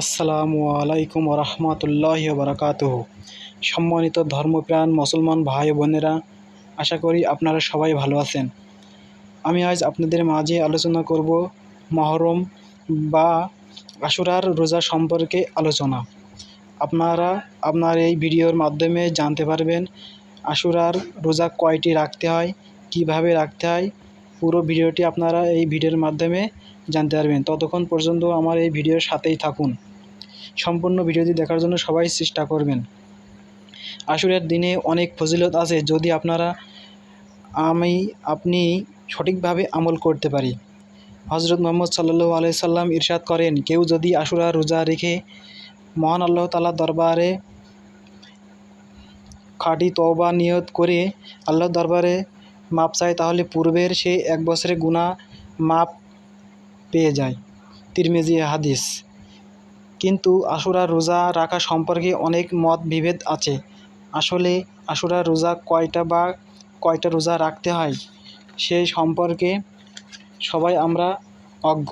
আসসালামু আলাইকুম রহমতুল্লাহ বারাকাতুহ সম্মানিত ধর্মপ্রাণ মুসলমান ভাই বোনেরা, আশা করি আপনারা সবাই ভালো আছেন। আমি আজ আপনাদের মাঝে আলোচনা করব মহরম বা আশুরার রোজা সম্পর্কে আলোচনা। আপনারা আপনার এই ভিডিওর মাধ্যমে জানতে পারবেন আশুরার রোজা কয়টি রাখতে হয়, কীভাবে রাখতে হয়। পুরো ভিডিওটি আপনারা এই ভিডিওর মাধ্যমে জানতে পারবেন। ততক্ষণ পর্যন্ত আমার এই ভিডিওর সাথেই থাকুন। সম্পূর্ণ ভিডিওটি দেখার জন্য সবাই চেষ্টা করবেন। আশুরের দিনে অনেক ফজিলত আছে, যদি আপনারা, আমি, আপনি সঠিকভাবে আমল করতে পারি। হজরত মোহাম্মদ সাল্লু আলাইসাল্লাম ইরশাদ করেন, কেউ যদি আশুরা রোজা রেখে মহান আল্লাহ তালা দরবারে খাঁটি তওবা নিয়ত করে আল্লাহ দরবারে মাপ চায়, তাহলে পূর্বের সে এক বছরের গুণা মাপ পেয়ে যায়। তিরমিজি হাদিস। কিন্তু আশুরা রোজা রাখা সম্পর্কে অনেক মত বিভেদ আছে। আসলে আশুরা রোজা কয়টা বা কয়টা রোজা রাখতে হয় সেই সম্পর্কে সবাই আমরা অজ্ঞ।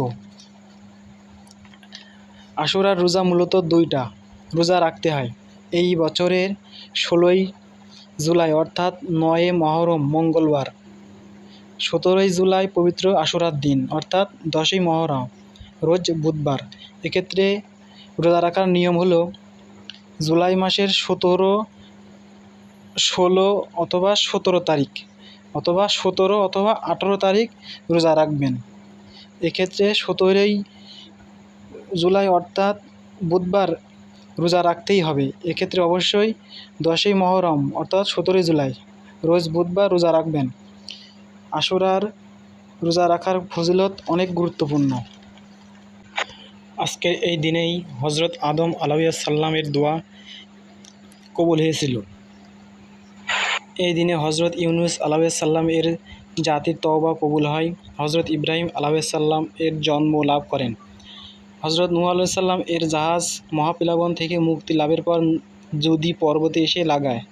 আশুরার রোজা মূলত দুইটা রোজা রাখতে হয়। এই বছরের ষোলোই জুলাই অর্থাৎ নয়ে মহরম, মঙ্গলবার। সতেরোই জুলাই পবিত্র আশুরার দিন, অর্থাৎ দশই মহরম, রোজ বুধবার। এক্ষেত্রে রোজা রাখার নিয়ম হলো জুলাই মাসের সতেরো, ষোলো অথবা সতেরো তারিখ অথবা সতেরো অথবা আঠেরো তারিখ রোজা রাখবেন। এক্ষেত্রে সতেরোই জুলাই, অর্থাৎ বুধবার রোজা রাখতেই হবে। এক্ষেত্রে অবশ্যই দশই মহরম, অর্থাৎ সতেরোই জুলাই, রোজ বুধবার রোজা রাখবেন। আশুরার রোজা রাখার ফজিলত অনেক গুরুত্বপূর্ণ। আজকের এই দিনেই হজরত আদম আলাইসাল্লামের দোয়া কবুল হয়েছিল। এই দিনে হজরত ইউনুস আলাইসাল্লাম এর জাতির তওবা কবুল হয়। হজরত ইব্রাহিম আলাইসাল্লাম এর জন্ম লাভ করেন। হজরত নূ আলাইসাল্লাম এর জাহাজ মহাপিলাবন থেকে মুক্তি লাভের পর যদি পর্বতে এসে লাগায়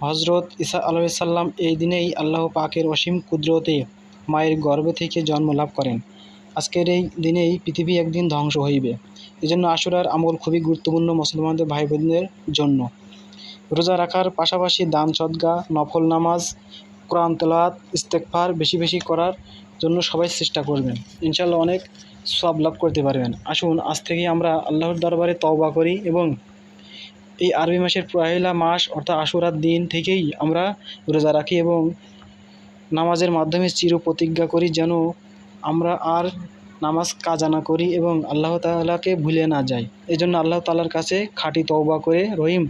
হজরত ইসা আলাইসাল্লাম এই দিনেই আল্লাহ পাকের অসীম কুদরতে মায়ের গর্ভ থেকে জন্ম লাভ করেন। আজকের এই দিনেই পৃথিবী একদিন ধ্বংস হইবে। এজন্য আশুরার আমল খুবই গুরুত্বপূর্ণ মুসলমানদের ভাই বোনদের জন্য। রোজা রাখার পাশাপাশি দান সদ্গা, নফল নামাজ, কোরআন তেলাওয়াত ইস্তেকফার বেশি বেশি করার জন্য সবাই চেষ্টা করবেন। ইনশাল্লাহ অনেক সব লাভ করতে পারবেন। আসুন আজ থেকে আমরা আল্লাহর দরবারে তওবা করি এবং এই আরবি মাসের পহেলা মাস, অর্থাৎ আশুরার দিন থেকেই আমরা রোজা রাখি এবং নামাজের মাধ্যমে চির প্রতিজ্ঞা করি যেন আমরা আর নামাজ কাজা না করি এবং আল্লাহ তালাকে ভুলে না যাই। এই জন্য আল্লাহ তালার কাছে খাঁটি তওবা করে, রহিম,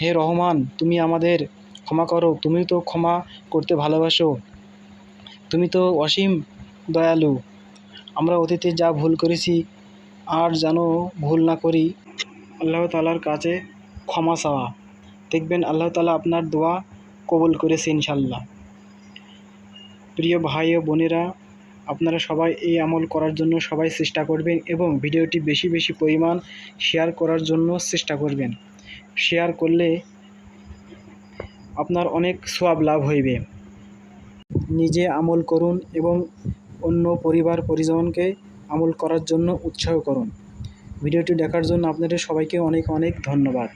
হে রহমান, তুমি আমাদের ক্ষমা করো, তুমি তো ক্ষমা করতে ভালোবাসো, তুমি তো অসীম দয়ালু। আমরা অতীতে যা ভুল করেছি, আর যেন ভুল না করি। আল্লাহ তালার কাছে ক্ষমা চাওয়া। দেখবেন আল্লাহ তালা আপনার দোয়া কবুল করেছে ইনশাল্লাহ প্রিয় ভাই ও বোনেরা, আপনারা সবাই এই আমল করার জন্য সবাই চেষ্টা করবেন এবং ভিডিওটি বেশি বেশি পরিমাণ শেয়ার করার জন্য চেষ্টা করবেন। শেয়ার করলে আপনার অনেক সোয়াব লাভ হইবে। নিজে আমল করুন এবং অন্য পরিবার পরিজনকে আমল করার জন্য উৎসাহ করুন। ভিডিওটি দেখার জন্য আপনাদের সবাইকে অনেক অনেক ধন্যবাদ।